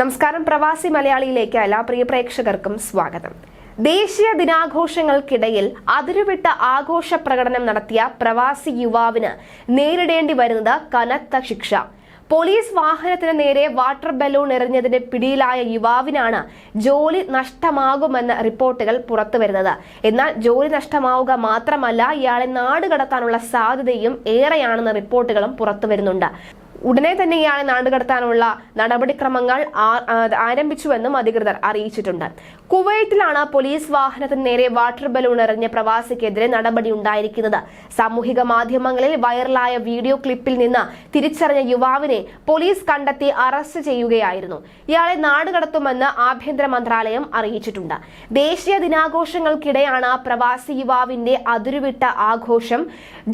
നമസ്കാരം. പ്രവാസി മലയാളിയിലേക്ക് എല്ലാ പ്രിയ പ്രേക്ഷകർക്കും സ്വാഗതം. ദേശീയ ദിനാഘോഷങ്ങൾക്കിടയിൽ അതിരുവിട്ട ആഘോഷ പ്രകടനം നടത്തിയ പ്രവാസി യുവാവിന് നേരിടേണ്ടി വരുന്നത് കനത്ത ശിക്ഷ. പോലീസ് വാഹനത്തിന് നേരെ വാട്ടർ ബലൂൺ എറിഞ്ഞതിന്റെ പിടിയിലായ യുവാവിനാണ് ജോലി നഷ്ടമാകുമെന്ന റിപ്പോർട്ടുകൾ പുറത്തു വരുന്നത്. എന്നാൽ ജോലി നഷ്ടമാവുക മാത്രമല്ല ഇയാളെ നാട് കടത്താനുള്ള സാധ്യതയും ഏറെയാണെന്ന റിപ്പോർട്ടുകളും പുറത്തുവരുന്നുണ്ട് ഉടനെ തന്നെ ഇയാളെ നാടുകടത്താനുള്ള നടപടിക്രമങ്ങൾ ആരംഭിച്ചുവെന്നും അധികൃതർ അറിയിച്ചിട്ടുണ്ട്. കുവൈറ്റിലാണ് പോലീസ് വാഹനത്തിന് നേരെ വാട്ടർ ബലൂൺ എറിഞ്ഞ പ്രവാസിക്കെതിരെ നടപടി ഉണ്ടായിരിക്കുന്നത്. സാമൂഹിക മാധ്യമങ്ങളിൽ വൈറലായ വീഡിയോ ക്ലിപ്പിൽ നിന്ന് തിരിച്ചറിഞ്ഞ യുവാവിനെ പോലീസ് കണ്ടെത്തി അറസ്റ്റ് ചെയ്യുകയായിരുന്നു. ഇയാളെ നാടുകടത്തുമെന്ന് ആഭ്യന്തര മന്ത്രാലയം അറിയിച്ചിട്ടുണ്ട്. ദേശീയ ദിനാഘോഷങ്ങൾക്കിടെയാണ് പ്രവാസി യുവാവിന്റെ അതിരുവിട്ട ആഘോഷം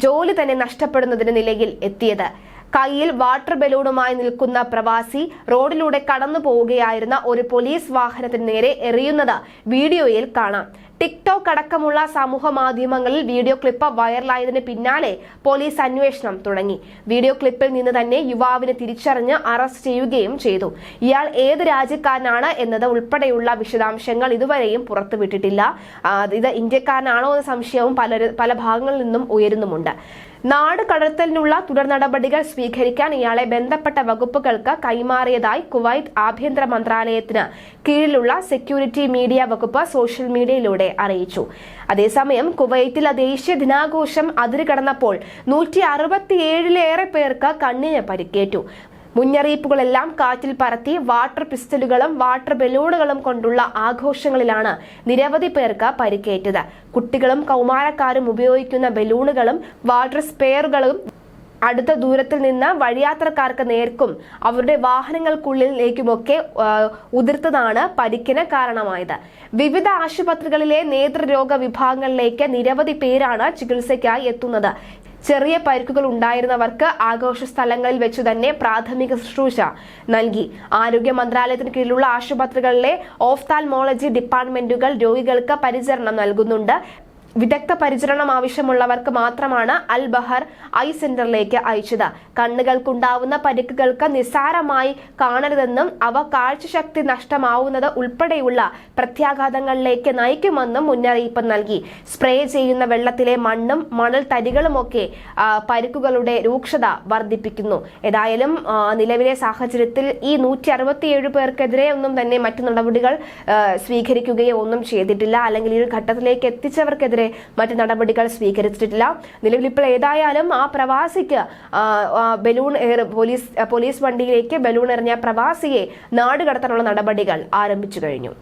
ജോലി തന്നെ നഷ്ടപ്പെടുന്നതിന് നിലയിൽ എത്തിയത്. കയ്യിൽ വാട്ടർ ബലൂണുമായി നിൽക്കുന്ന പ്രവാസി റോഡിലൂടെ കടന്നു പോവുകയായിരുന്ന ഒരു പോലീസ് വാഹനത്തിന് നേരെ എറിയുന്നത് വീഡിയോയിൽ കാണാം. ടിക്ടോക്ക് അടക്കമുള്ള സമൂഹ മാധ്യമങ്ങളിൽ വീഡിയോ ക്ലിപ്പ് വൈറലായതിന് പിന്നാലെ പോലീസ് അന്വേഷണം തുടങ്ങി. വീഡിയോ ക്ലിപ്പിൽ നിന്ന് തന്നെ യുവാവിനെ തിരിച്ചറിഞ്ഞ് അറസ്റ്റ് ചെയ്യുകയും ചെയ്തു. ഇയാൾ ഏത് രാജ്യക്കാരനാണ് എന്നത് ഉൾപ്പെടെയുള്ള വിശദാംശങ്ങൾ ഇതുവരെയും പുറത്തുവിട്ടിട്ടില്ല. ഇത് ഇന്ത്യക്കാരനാണോ എന്ന സംശയവും പല പല ഭാഗങ്ങളിൽ നിന്നും ഉയരുന്നുമുണ്ട്. നാട് കടത്തലിനുള്ള തുടർ നടപടികൾ സ്വീകരിക്കാൻ ഇയാളെ ബന്ധപ്പെട്ട വകുപ്പുകൾക്ക് കൈമാറിയതായി കുവൈത്ത് ആഭ്യന്തര മന്ത്രാലയത്തിന് കീഴിലുള്ള സെക്യൂരിറ്റി മീഡിയ വകുപ്പ് സോഷ്യൽ മീഡിയയിലൂടെ. അറിയിച്ചു. അതേസമയം കുവൈത്തിലെ ദേശീയ ദിനാഘോഷം അതിരുകടന്നപ്പോൾ നൂറ്റി അറുപത്തിയേഴിലേറെ പേർക്ക് കണ്ണിന് പരിക്കേറ്റു. മുന്നറിയിപ്പുകളെല്ലാം കാറ്റിൽ പറത്തി വാട്ടർ പിസ്റ്റലുകളും വാട്ടർ ബലൂണുകളും കൊണ്ടുള്ള ആഘോഷങ്ങളിലാണ് നിരവധി പേർക്ക് പരിക്കേറ്റത്. കുട്ടികളും കൗമാരക്കാരും ഉപയോഗിക്കുന്ന ബലൂണുകളും വാട്ടർ സ്പെയറുകളും അടുത്ത ദൂരത്തിൽ നിന്ന് വഴിയാത്രക്കാർക്ക് നേർക്കും അവരുടെ വാഹനങ്ങൾക്കുള്ളിലേക്കുമൊക്കെ ഉതിർത്തതാണ് പരിക്കിന് കാരണമായത്. വിവിധ ആശുപത്രികളിലെ നേതൃരോഗ വിഭാഗങ്ങളിലേക്ക് നിരവധി പേരാണ് ചികിത്സയ്ക്കായി എത്തുന്നത്. ചെറിയ പരിക്കുകൾ ഉണ്ടായിരുന്നവർക്ക് ആഘോഷ സ്ഥലങ്ങളിൽ വെച്ച് തന്നെ പ്രാഥമിക ശുശ്രൂഷ നൽകി. ആരോഗ്യ മന്ത്രാലയത്തിന് കീഴിലുള്ള ആശുപത്രികളിലെ ഓഫ്താൽമോളജി ഡിപ്പാർട്ട്മെന്റുകൾ രോഗികൾക്ക് പരിചരണം നൽകുന്നുണ്ട്. വിദഗ്ധ പരിചരണം ആവശ്യമുള്ളവർക്ക് മാത്രമാണ് അൽ ബഹർ ഐ സെന്ററിലേക്ക് അയച്ചത്. കണ്ണുകൾക്കുണ്ടാവുന്ന പരിക്കുകൾക്ക് നിസ്സാരമായി കാണരുതെന്നും അവ കാഴ്ചശക്തി നഷ്ടമാവുന്നത് ഉൾപ്പെടെയുള്ള പ്രത്യാഘാതങ്ങളിലേക്ക് നയിക്കുമെന്നും മുന്നറിയിപ്പ് നൽകി. സ്പ്രേ ചെയ്യുന്ന വെള്ളത്തിലെ മണ്ണും മണൽ തരികളുമൊക്കെ പരിക്കുകളുടെ രൂക്ഷത വർദ്ധിപ്പിക്കുന്നു. ഏതായാലും നിലവിലെ സാഹചര്യത്തിൽ ഈ നൂറ്റി അറുപത്തിയേഴ് പേർക്കെതിരെ ഒന്നും തന്നെ മറ്റു നടപടികൾ സ്വീകരിക്കുകയോ ഒന്നും ചെയ്തിട്ടില്ല. അല്ലെങ്കിൽ ഈ ഒരു ഘട്ടത്തിലേക്ക് എത്തിച്ചവർക്കെതിരെ മറ്റു നടപടികൾ സ്വീകരിച്ചിട്ടില്ല. നിലവിൽ ഇപ്പോൾ ഏതായാലും ആ പ്രവാസിക്ക് ബലൂൺ പോലീസ് പോലീസ് വണ്ടിയിലേക്ക് ബലൂൺ എറിഞ്ഞ പ്രവാസിയെ നാടുകടത്താനുള്ള നടപടികൾ ആരംഭിച്ചു കഴിഞ്ഞു.